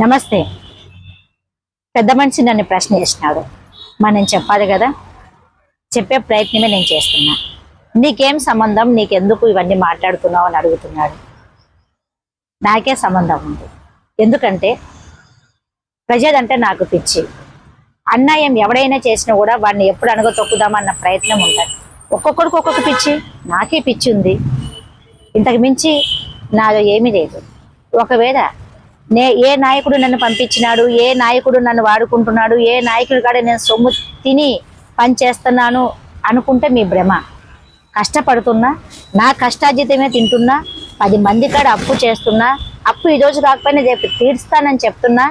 నమస్తే. పెద్ద మనిషి నన్ను ప్రశ్న చేసినాడు మరి నేను చెప్పాలి కదా? చెప్పే ప్రయత్నమే నేను చేస్తున్నా. నీకేం సంబంధం? నీకెందుకు ఇవన్నీ మాట్లాడుతున్నావు అని అడుగుతున్నాడు. నాకే సంబంధం ఉంది. ఎందుకంటే ప్రజలంటే నాకు పిచ్చి. అన్యాయం ఎవడైనా చేసినా కూడా వాడిని ఎప్పుడు అణగతొక్కుదామన్న ప్రయత్నం ఉంటుంది. ఒక్కొక్కడికి ఒక్కొక్క పిచ్చి. నాకే పిచ్చి ఉంది. ఇంతకు మించి నాలో ఏమీ లేదు. ఒకవేళ నే ఏ నాయకుడు నన్ను పంపించినాడు ఏ నాయకుడు నన్ను వాడుకుంటున్నాడు ఏ నాయకుడు కాడ నేను సొమ్ము తిని పని చేస్తున్నాను అనుకుంటే మీ భ్రమ. కష్టపడుతున్నా నా కష్టార్జితమే తింటున్నా పది మంది కాడ అప్పు చేస్తున్నా అప్పు ఈ రోజు కాకపోయినా రేపు తీర్స్తానని చెప్తున్నా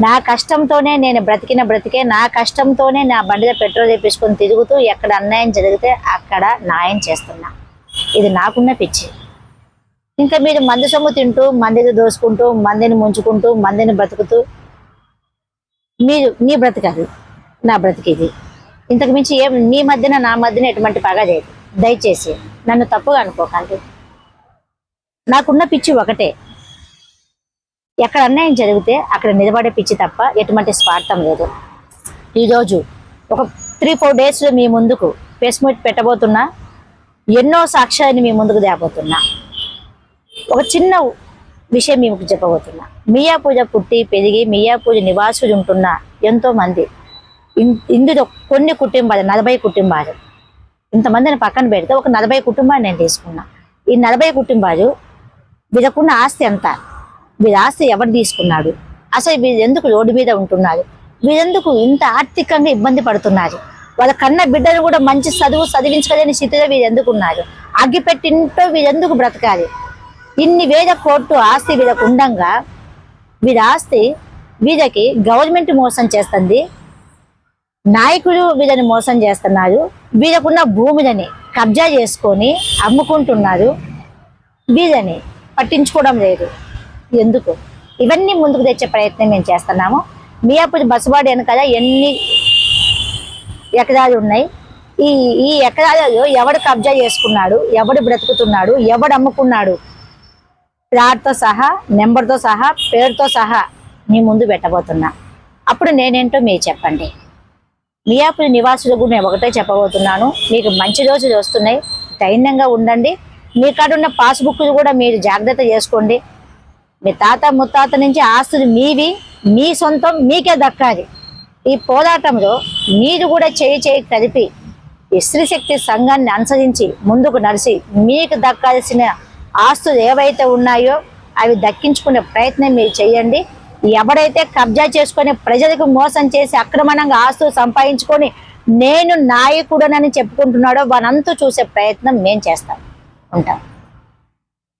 నా కష్టంతోనే నేను బ్రతికిన బ్రతికే నా కష్టంతోనే నా బండిలో పెట్రోల్ తెప్పించుకొని తిరుగుతూ ఎక్కడ అన్యాయం జరిగితే అక్కడ న్యాయం చేస్తున్నా. ఇది నాకున్న పిచ్చి. ఇంకా మీరు మందు సొమ్ము తింటూ మందిని దోసుకుంటూ మందిని ముంచుకుంటూ మందిని బ్రతుకుతూ మీరు మీ బ్రతకది నా బ్రతికిది ఇంతకు మించి ఏం మీ మధ్యన నా మధ్యన ఎటువంటి పగ లేదు. దయచేసి నన్ను తప్పుగా అనుకోకండి. నాకున్న పిచ్చి ఒకటే. ఎక్కడ అన్యాయం జరిగితే అక్కడ నిలబడే పిచ్చి తప్ప ఎటువంటి స్వార్థం లేదు. ఈరోజు ఒక త్రీ ఫోర్ డేస్లో మీ ముందుకు ప్రెస్ మీట్ పెట్టబోతున్నా ఎన్నో సాక్ష్యాన్ని మీ ముందుకు తేబోతున్నా. ఒక చిన్న విషయం మీకు చెప్పబోతున్నా. మియా పూజ పుట్టి పెరిగి మియా పూజ నివాసులు ఉంటున్న ఎంతో మంది. ఇందులో కొన్ని కుటుంబాలు నలభై కుటుంబాలు. ఇంతమందిని పక్కన పెడితే ఒక నలభై కుటుంబాన్ని నేను తీసుకున్నా. ఈ నలభై కుటుంబాలు వీళ్ళకున్న ఆస్తి ఎంత? వీరి ఆస్తి ఎవరు తీసుకున్నాడు అసలు వీరు ఎందుకు రోడ్డు మీద ఉంటున్నారు? వీరెందుకు ఇంత ఆర్థికంగా ఇబ్బంది పడుతున్నారు? వాళ్ళ కన్న బిడ్డలు కూడా మంచి చదువు చదివించలేని స్థితిలో వీరు ఎందుకున్నారు అగ్గిపెట్టింటో వీరెందుకు బ్రతకాలి? ఇన్ని వేల కోట్లు ఆస్తి వీళ్ళకు ఉండంగా వీళ్ళ ఆస్తి వీళ్ళకి గవర్నమెంట్ మోసం చేస్తుంది నాయకులు వీళ్ళని మోసం చేస్తున్నారు వీళ్ళకున్న భూమిలని కబ్జా చేసుకొని అమ్ముకుంటున్నారు వీళ్ళని పట్టించుకోవడం లేదు. ఎందుకు? ఇవన్నీ ముందుకు తెచ్చే ప్రయత్నం మేము చేస్తున్నాము. మియాపూర్ బస్సుబాడు వెనకాల ఎన్ని ఎకరాలు ఉన్నాయి? ఈ ఈ ఎకరాలలో ఎవడు కబ్జా చేసుకున్నాడు ఎవడు బ్రతుకుతున్నాడు ఎవడు అమ్ముకున్నాడు? ప్లాట్తో సహా నెంబర్తో సహా పేరుతో సహా మీ ముందు పెట్టబోతున్నా. అప్పుడు నేనేంటో మీరు చెప్పండి. మియాపూర్ నివాసులకు నేను ఒకటే చెప్పబోతున్నాను. మీకు మంచి రోజులు వస్తున్నాయి. ధైర్యంగా ఉండండి. మీ కాడ ఉన్న పాస్బుక్లు కూడా మీరు జాగ్రత్త చేసుకోండి. మీ తాత ముత్తాత నుంచి ఆస్తులు మీవి మీ సొంతం మీకే దక్కాలి. ఈ పోరాటంలో మీరు కూడా చేయి చేయి కలిపి ఈ స్త్రీశక్తి సంఘాన్ని అనుసరించి ముందుకు నడిచి మీకు దక్కాల్సిన ఆస్తులు ఏవైతే ఉన్నాయో అవి దక్కించుకునే ప్రయత్నం మీరు చేయండి. ఎవడైతే కబ్జా చేసుకొని ప్రజలకు మోసం చేసి అక్రమణంగా ఆస్తులు సంపాదించుకొని నేను నాయకుడనని చెప్పుకుంటున్నాడో వానంతా చూసే ప్రయత్నం మేము చేస్తాం. ఉంటాం.